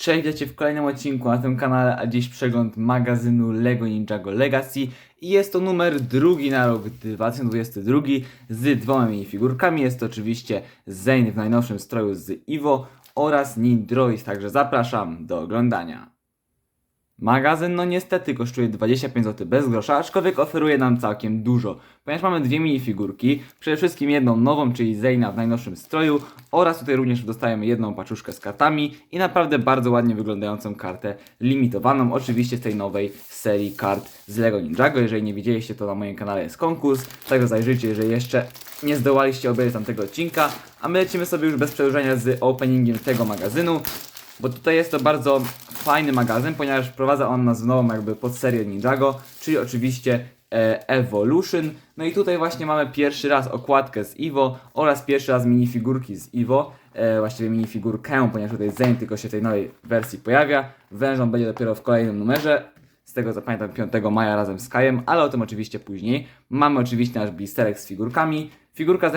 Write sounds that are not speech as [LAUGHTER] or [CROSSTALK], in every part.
Cześć, witajcie w kolejnym odcinku na tym kanale, a dziś przegląd magazynu LEGO Ninjago Legacy i jest to numer drugi na rok 2022 z dwoma minifigurkami. Jest to oczywiście Zane w najnowszym stroju z Iwo oraz Nindroid, także zapraszam do oglądania. Magazyn no niestety kosztuje 25 zł bez grosza, aczkolwiek oferuje nam całkiem dużo, ponieważ mamy dwie minifigurki, przede wszystkim jedną nową, czyli Zeyna w najnowszym stroju oraz tutaj również dostajemy jedną paczuszkę z kartami i naprawdę bardzo ładnie wyglądającą kartę limitowaną, oczywiście z tej nowej serii kart z LEGO Ninjago. Jeżeli nie widzieliście, to na moim kanale jest konkurs, także zajrzyjcie, jeżeli jeszcze nie zdołaliście obejrzeć tamtego odcinka, a my lecimy sobie już bez przedłużenia z openingiem tego magazynu bo tutaj jest to bardzo fajny magazyn, ponieważ wprowadza on nas w nową jakby podserię Ninjago, czyli oczywiście e, Evolution. No i tutaj właśnie mamy pierwszy raz okładkę z Evo oraz pierwszy raz minifigurki z Evo. E, właściwie minifigurkę, ponieważ tutaj Zen tylko się w tej nowej wersji pojawia. Wężą będzie dopiero w kolejnym numerze. Z tego co pamiętam 5 maja razem z Kajem, ale o tym oczywiście później. Mamy oczywiście nasz blisterek z figurkami. Figurka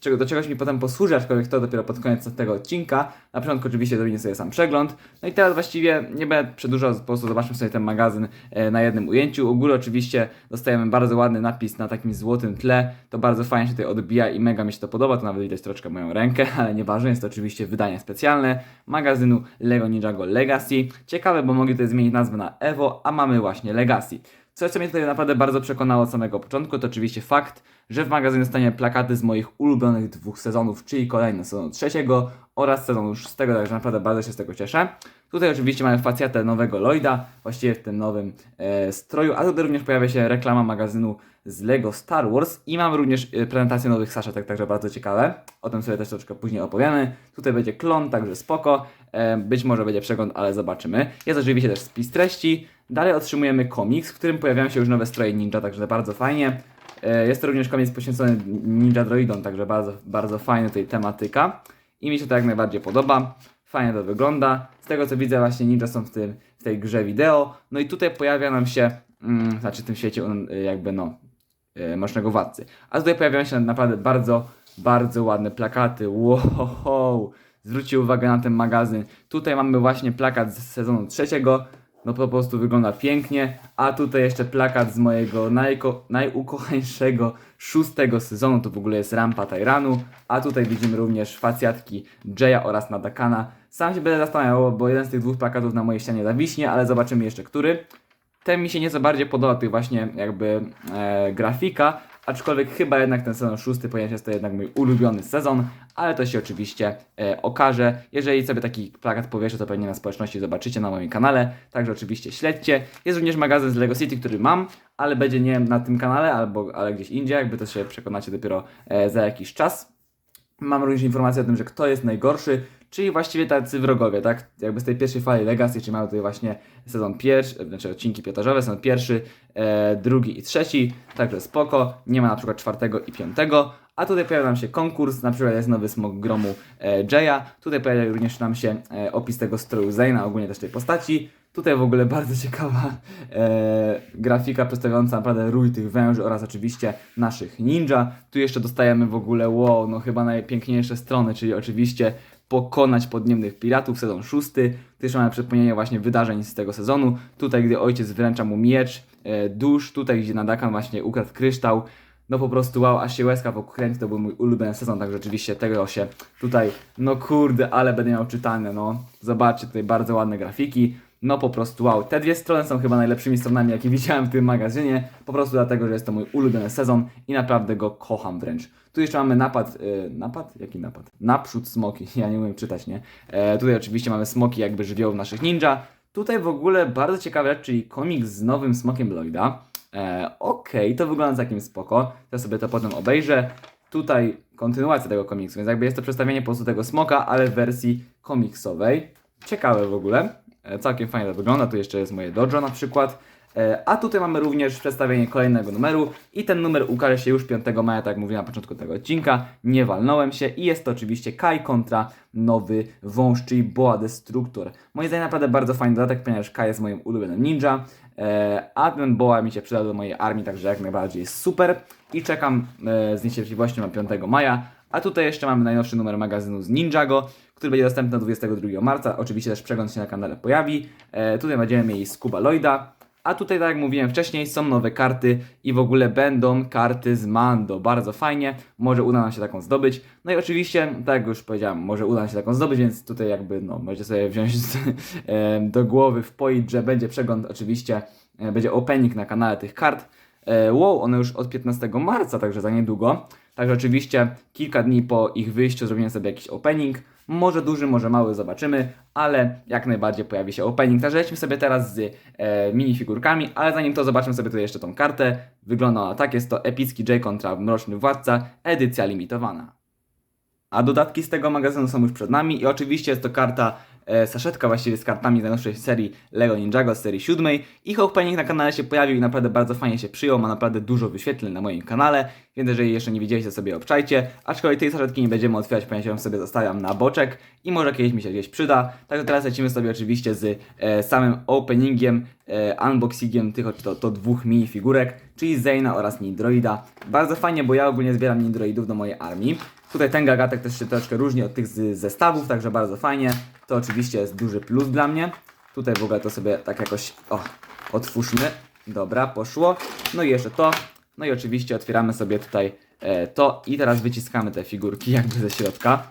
czego, do czegoś mi potem posłuży, aczkolwiek to dopiero pod koniec tego odcinka. Na początku oczywiście zrobimy sobie sam przegląd. No i teraz właściwie nie będę przedłużał, po prostu zobaczmy sobie ten magazyn e, na jednym ujęciu. U góry oczywiście dostajemy bardzo ładny napis na takim złotym tle. To bardzo fajnie się tutaj odbija i mega mi się to podoba. To nawet widać troszkę moją rękę, [LAUGHS] ale nieważne, jest to oczywiście wydanie specjalne magazynu LEGO Ninjago Legacy. Ciekawe, bo mogli tutaj zmienić nazwę na Evo, a mamy właśnie Legacy. Coś, co mnie tutaj naprawdę bardzo przekonało od samego początku, to oczywiście fakt, że w magazynie dostanie plakaty z moich ulubionych dwóch sezonów, czyli kolejny sezon trzeciego oraz sezonu szóstego, także naprawdę bardzo się z tego cieszę. Tutaj oczywiście mamy facjatę nowego Lloyda, właściwie w tym nowym e, stroju, a tutaj również pojawia się reklama magazynu z LEGO Star Wars i mamy również e, prezentację nowych saszetek, także bardzo ciekawe. O tym sobie też troszkę później opowiemy. Tutaj będzie klon, także spoko. E, być może będzie przegląd, ale zobaczymy. Jest oczywiście też spis treści. Dalej otrzymujemy komiks, w którym pojawiają się już nowe stroje ninja, także bardzo fajnie. E, Jest to również komiks poświęcony Ninja Droidom, także bardzo, bardzo fajna tutaj tematyka. I mi się to jak najbardziej podoba. Fajnie to wygląda. Z tego co widzę, właśnie ninja są w, tym, w tej grze wideo. No i tutaj pojawia nam się, mm, znaczy w tym świecie mm, jakby no, e, Mrocznego Władcy. A tutaj pojawiają się naprawdę bardzo, bardzo ładne plakaty. Wow! Zwróćcie uwagę na ten magazyn. Tutaj mamy właśnie plakat z sezonu trzeciego. No po prostu wygląda pięknie. A tutaj jeszcze plakat z mojego najko, najukochańszego szóstego sezonu. To w ogóle jest rampa Tyranu. A tutaj widzimy również facjatki Jaya oraz Nadakana. Sam się będę zastanawiał, bo jeden z tych dwóch plakatów na mojej ścianie zawiśnie, ale zobaczymy jeszcze który. Ten mi się nieco bardziej podoba, tutaj właśnie jakby e, grafika, aczkolwiek chyba jednak ten sezon szósty, ponieważ jest to jednak mój ulubiony sezon, ale to się oczywiście e, okaże. Jeżeli sobie taki plakat powieszę, to pewnie na społeczności zobaczycie na moim kanale, także oczywiście śledźcie. Jest również magazyn z Lego City, który mam, ale będzie nie na tym kanale, albo ale gdzieś indziej, jakby to się przekonacie dopiero e, za jakiś czas. Mam również informację o tym, że kto jest najgorszy, czyli właściwie tacy wrogowie, tak? Jakby z tej pierwszej fali Legacy, czyli mamy tutaj właśnie sezon pierwszy, znaczy odcinki pilotażowe, sezon pierwszy, e, drugi i trzeci, także spoko. Nie ma na przykład czwartego i piątego, a tutaj pojawia nam się konkurs, na przykład jest nowy smok gromu e, Jaya, tutaj pojawia również nam się e, opis tego stroju Zayna, ogólnie też tej postaci. Tutaj w ogóle [LAUGHS] bardzo ciekawa e, grafika przedstawiająca naprawdę rój tych węży oraz oczywiście naszych ninja. Tu jeszcze dostajemy w ogóle, wow, no chyba najpiękniejsze strony, czyli oczywiście pokonać podniemnych piratów, sezon szósty. Jeszcze mamy przypomnienie właśnie wydarzeń z tego sezonu. Tutaj, gdy ojciec wręcza mu miecz, e, dusz, tutaj, gdzie Nadakan właśnie ukradł kryształ. No po prostu wow, aż się łezka pokręci, to był mój ulubiony sezon, tak rzeczywiście tego się tutaj, no kurde, ale będę miał czytane, no. Zobaczcie, tutaj bardzo ładne grafiki. No po prostu wow, te dwie strony są chyba najlepszymi stronami, jakie [LAUGHS] widziałem w tym magazynie. Po prostu dlatego, że jest to mój ulubiony sezon i naprawdę go kocham wręcz. Tu jeszcze mamy napad, yy, napad? Jaki napad? Naprzód smoki, [LAUGHS] ja nie umiem czytać, nie? E, tutaj oczywiście mamy smoki jakby żywioł naszych ninja. Tutaj w ogóle bardzo ciekawa rzecz, czyli komiks z nowym smokiem Lloyda. E, Okej, to wygląda całkiem spoko. Ja sobie to potem obejrzę. Tutaj kontynuacja tego komiksu, więc jakby jest to przedstawienie po prostu tego smoka, ale w wersji komiksowej. Ciekawe w ogóle. E, Całkiem fajnie to wygląda. Tu jeszcze jest moje dojo na przykład. E, A tutaj mamy również przedstawienie kolejnego numeru i ten numer ukaże się już 5 maja, tak jak mówiłem na początku tego odcinka. Nie walnąłem się i jest to oczywiście Kai kontra nowy wąż, czyli Boa Destructor. Moim zdaniem naprawdę bardzo fajny dodatek, ponieważ Kai jest moim ulubionym ninja, e, a ten Boa mi się przydał do mojej armii, także jak najbardziej jest super i czekam z niecierpliwością na 5 maja. A tutaj jeszcze mamy najnowszy numer magazynu z Ninjago, który będzie dostępny 22 marca. Oczywiście też przegląd się na kanale pojawi. E, tutaj będziemy mieli Scuba Lloyda. A tutaj, tak jak mówiłem wcześniej, są nowe karty i w ogóle będą karty z Mando. Bardzo fajnie, może uda nam się taką zdobyć. No i oczywiście, tak jak już powiedziałem, może uda nam się taką zdobyć, więc tutaj jakby, no, możecie sobie wziąć [LAUGHS] e, do głowy, wpoić, że będzie przegląd oczywiście, e, będzie opening na kanale tych kart. E, wow, one już od 15 marca, także za niedługo. Także oczywiście kilka dni po ich wyjściu zrobimy sobie jakiś opening. Może duży, może mały, zobaczymy, ale jak najbardziej pojawi się opening. Także lecimy sobie teraz z e, minifigurkami, ale zanim to zobaczymy sobie tutaj jeszcze tą kartę. Wygląda ona tak, jest to epicki J kontra Mroczny Władca, edycja limitowana. A dodatki z tego magazynu są już przed nami i oczywiście jest to karta, e, saszetka właściwie z kartami z najnowszej serii Lego Ninjago z serii siódmej. Ich opening na kanale się pojawił i naprawdę bardzo fajnie się przyjął, ma naprawdę dużo wyświetleń na moim kanale, więc jeżeli jeszcze nie widzieliście sobie obczajcie, aczkolwiek tej saszetki nie będziemy otwierać, ponieważ ją sobie zostawiam na boczek i może kiedyś mi się gdzieś przyda. Także teraz lecimy sobie oczywiście z e, samym openingiem, e, unboxingiem tych to, to dwóch minifigurek, czyli Zayna oraz Nidroida. Bardzo fajnie, bo ja ogólnie zbieram Nidroidów do mojej armii. Tutaj ten gagatek też się troszkę różni od tych z zestawów, także bardzo fajnie. To oczywiście jest duży plus dla mnie. Tutaj w ogóle to sobie tak jakoś, o, otwórzmy. Dobra, poszło. No i jeszcze to. No i oczywiście otwieramy sobie tutaj e, to i teraz wyciskamy te figurki jakby ze środka.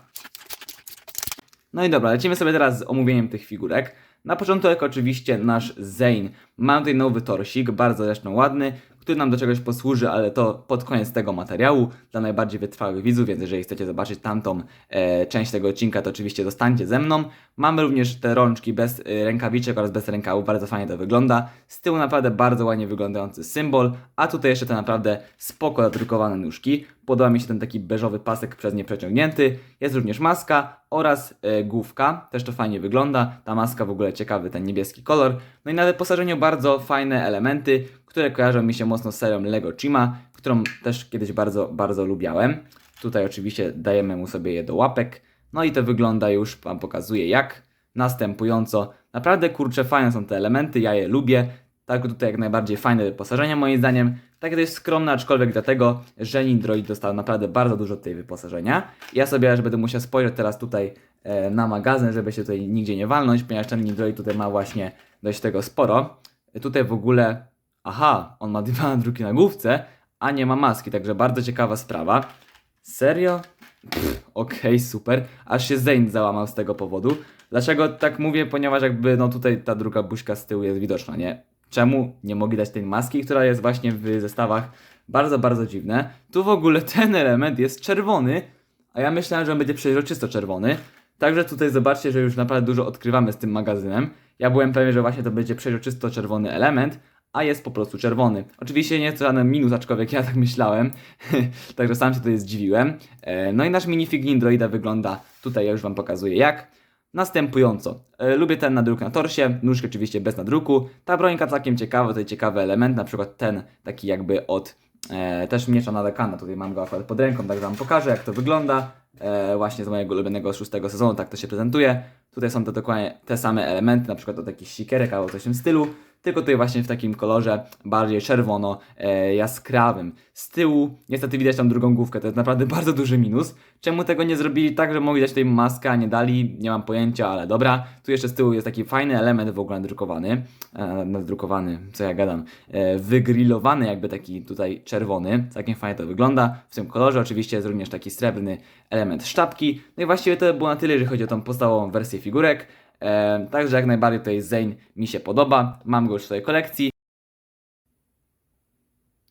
No i dobra, lecimy sobie teraz z omówieniem tych figurek. Na początek oczywiście nasz Zane. Mam tutaj nowy torsik, bardzo zresztą ładny, który nam do czegoś posłuży, ale to pod koniec tego materiału dla najbardziej wytrwałych widzów, więc jeżeli chcecie zobaczyć tamtą e, część tego odcinka, to oczywiście zostańcie ze mną. Mamy również te rączki bez e, rękawiczek oraz bez rękawów, bardzo fajnie to wygląda. Z tyłu naprawdę bardzo ładnie wyglądający symbol, a tutaj jeszcze te naprawdę spoko zadrukowane nóżki. Podoba mi się ten taki beżowy pasek przez nie przeciągnięty. Jest również maska oraz e, główka. Też to fajnie wygląda. Ta maska w ogóle ciekawy, ten niebieski kolor. No i na wyposażeniu bardzo fajne elementy, które kojarzą mi się mocno z serią Lego Chima, którą też kiedyś bardzo, bardzo lubiałem. Tutaj oczywiście dajemy mu sobie je do łapek. No i to wygląda już, Wam pokazuję jak. Następująco. Naprawdę kurczę, fajne są te elementy, ja je lubię. Tak tutaj jak najbardziej fajne wyposażenie moim zdaniem. Takie to jest skromne, aczkolwiek dlatego, że Nindroid dostał naprawdę bardzo dużo tej wyposażenia. Ja sobie aż będę musiał spojrzeć teraz tutaj e, na magazyn, żeby się tutaj nigdzie nie walnąć, ponieważ ten Nindroid tutaj ma właśnie dość tego sporo. E, tutaj w ogóle, aha, on ma dwa [LAUGHS] druki na główce, a nie ma maski, także bardzo ciekawa sprawa. Serio? Okej, super. Aż się Zane załamał z tego powodu. Dlaczego tak mówię? Ponieważ jakby no tutaj ta druga buźka z tyłu jest widoczna, nie? Czemu nie mogli dać tej maski, która jest właśnie w zestawach? Bardzo, bardzo dziwne. Tu w ogóle ten element jest czerwony, a ja myślałem, że on będzie przeźroczysto czerwony. Także tutaj zobaczcie, że już naprawdę dużo odkrywamy z tym magazynem. Ja byłem pewien, że właśnie to będzie przeźroczysto czerwony element, a jest po prostu czerwony. Oczywiście nie jest to żaden minus, aczkolwiek ja tak [LAUGHS] myślałem, także sam się tutaj zdziwiłem. E, No i nasz minifig Nindroida wygląda, tutaj ja już Wam pokazuję jak. Następująco. E, lubię ten nadruk na torsie, nóżki oczywiście bez nadruku. Ta brońka całkiem ciekawa, tutaj ciekawy element, na przykład ten taki jakby od e, też miecza na dekana, tutaj mam go akurat pod ręką, tak Wam pokażę jak to wygląda. E, właśnie z mojego ulubionego szóstego sezonu tak to się prezentuje. Tutaj są dokładnie te same elementy, na przykład od jakichś sikierek albo coś w tym stylu, tylko tutaj właśnie w takim kolorze bardziej czerwono e. Z tyłu niestety widać tam drugą główkę, to jest naprawdę [LAUGHS] bardzo duży minus. Czemu tego nie zrobili tak, że mogli dać tutaj maskę, a nie dali? Nie mam pojęcia, ale dobra. Tu jeszcze z tyłu jest taki fajny element w ogóle nadrukowany, e, nadrukowany, co ja gadam, e, wygrillowany jakby taki tutaj czerwony, całkiem fajnie to wygląda. W tym kolorze oczywiście jest również taki srebrny element sztabki. No i właściwie to było na tyle, jeżeli chodzi o tą podstawową wersję figurek. Także jak najbardziej tutaj Zane mi się podoba. Mam go już w swojej kolekcji.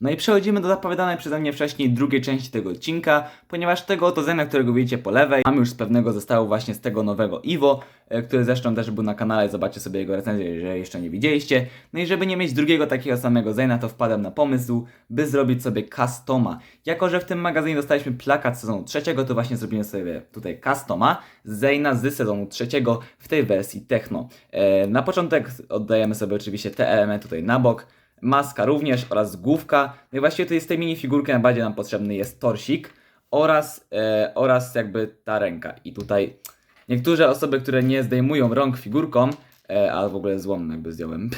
No i przechodzimy do zapowiadanej przeze mnie wcześniej drugiej części tego odcinka, ponieważ tego oto Zena, którego widzicie po lewej, mam już z pewnego zestawu właśnie z tego nowego Iwo, e, który zresztą też był na kanale, zobaczcie sobie jego recenzję, jeżeli jeszcze nie widzieliście. No i żeby nie mieć drugiego takiego samego Zena, to wpadłem na pomysł, by zrobić sobie customa. Jako, że w tym magazynie dostaliśmy plakat sezonu trzeciego, to właśnie zrobimy sobie tutaj customa Zena z sezonu trzeciego w tej wersji techno. E, na początek oddajemy sobie oczywiście te elementy tutaj na bok, maska również oraz główka. No i właściwie tutaj z tej minifigurki najbardziej nam potrzebny jest torsik oraz, e, oraz jakby ta ręka. I tutaj niektóre osoby, które nie zdejmują rąk figurkom, e, a w ogóle złom jakby zdjąłem. [LAUGHS]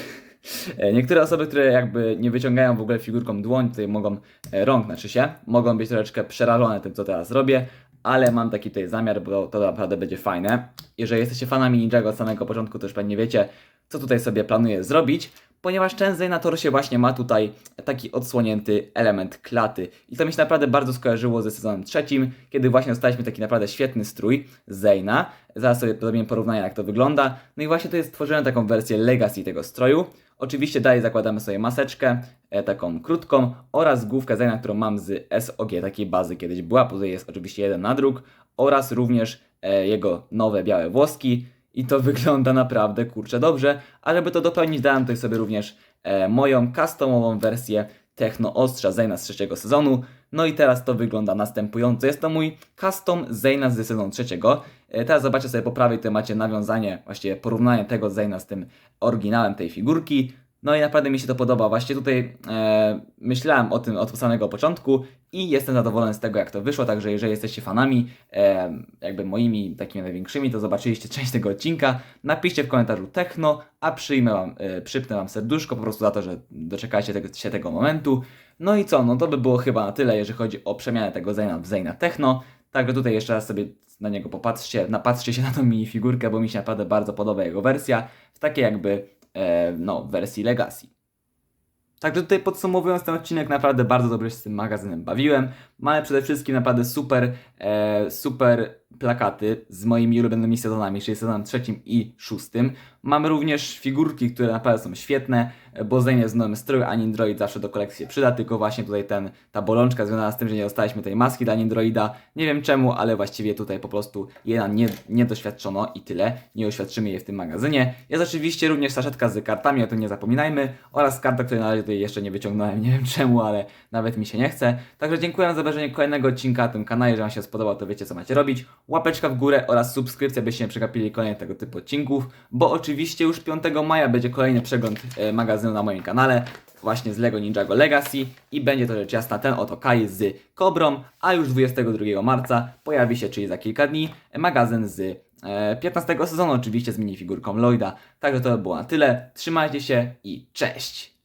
E, Niektóre osoby, które jakby nie wyciągają w ogóle figurką dłoń, tutaj mogą e, rąk, znaczy się, mogą być troszeczkę przerażone tym, co teraz robię, ale mam taki tutaj zamiar, bo to naprawdę będzie fajne. Jeżeli jesteście fanami Ninjago od samego początku, to już pewnie wiecie, co tutaj sobie planuję zrobić, ponieważ Zay na torsie właśnie ma tutaj taki odsłonięty element klaty. I to mi się naprawdę bardzo skojarzyło ze sezonem trzecim, kiedy właśnie dostaliśmy taki naprawdę świetny strój Zayna. Zaraz sobie zrobimy porównanie, jak to wygląda. No i właśnie tutaj stworzyłem taką wersję Legacy tego stroju. Oczywiście dalej zakładamy sobie maseczkę, e, taką krótką oraz główkę Zayna, którą mam z SOG, takiej bazy kiedyś była, tutaj jest oczywiście jeden nadruk oraz również e, jego nowe białe włoski i to wygląda naprawdę kurczę dobrze, ale żeby to dopełnić dałem tutaj sobie również e, moją customową wersję Techno Ostrza Zayna z trzeciego sezonu. No i teraz to wygląda następująco. Jest to mój custom Zayna z sezonu trzeciego. E, Teraz zobaczcie sobie po prawej, tutaj macie nawiązanie, właściwie porównanie tego Zayna z tym oryginałem tej figurki. No i naprawdę mi się to podoba. Właśnie tutaj e, myślałem o tym od samego początku i jestem zadowolony z tego, jak to wyszło. Także jeżeli jesteście fanami, e, jakby moimi takimi największymi, to zobaczyliście [LAUGHS] część tego odcinka. Napiszcie w komentarzu techno, a przyjmę wam, e, przypnę wam serduszko po prostu za to, że doczekacie tego, się tego momentu. No i co? No to by było chyba na tyle, jeżeli chodzi o przemianę tego Zayna w Zayna Techno. Także tutaj jeszcze raz sobie na niego popatrzcie, napatrzcie się na tą minifigurkę, bo mi się naprawdę bardzo podoba jego wersja w takiej jakby e, no, wersji Legacy. Także tutaj podsumowując ten odcinek, naprawdę bardzo dobrze się z tym magazynem bawiłem. Mamy przede wszystkim naprawdę super, e, super plakaty z moimi ulubionymi sezonami, czyli sezonem trzecim i szóstym. Mamy również figurki, które naprawdę są świetne, bo jest w nowym stroju, a Nindroid zawsze do kolekcji się przyda, tylko właśnie tutaj ten, ta bolączka związana z tym, że nie dostaliśmy tej maski dla Nindroida. Nie wiem czemu, ale właściwie tutaj po prostu jedna nie, nie doświadczono i tyle. Nie oświadczymy jej w tym magazynie. Jest oczywiście również saszetka z kartami, o tym nie zapominajmy, oraz karta, której na razie jeszcze nie wyciągnąłem, [LAUGHS] nie wiem czemu, ale nawet mi się nie chce. Także dziękuję za obejrzenie kolejnego odcinka na tym kanale. Jeżeli Wam się spodobał, to wiecie co macie robić. Łapeczka w górę oraz subskrypcja, byście nie przegapili kolejnych tego typu odcinków, bo oczywiście już 5 maja będzie kolejny przegląd e, magazynu na moim kanale właśnie z LEGO Ninjago Legacy i będzie to rzecz jasna ten oto Kai z Kobrą, a już 22 marca pojawi się, czyli za kilka dni, magazyn z e, 15 sezonu oczywiście z minifigurką Lloyda. Także to by było na tyle. Trzymajcie się i cześć!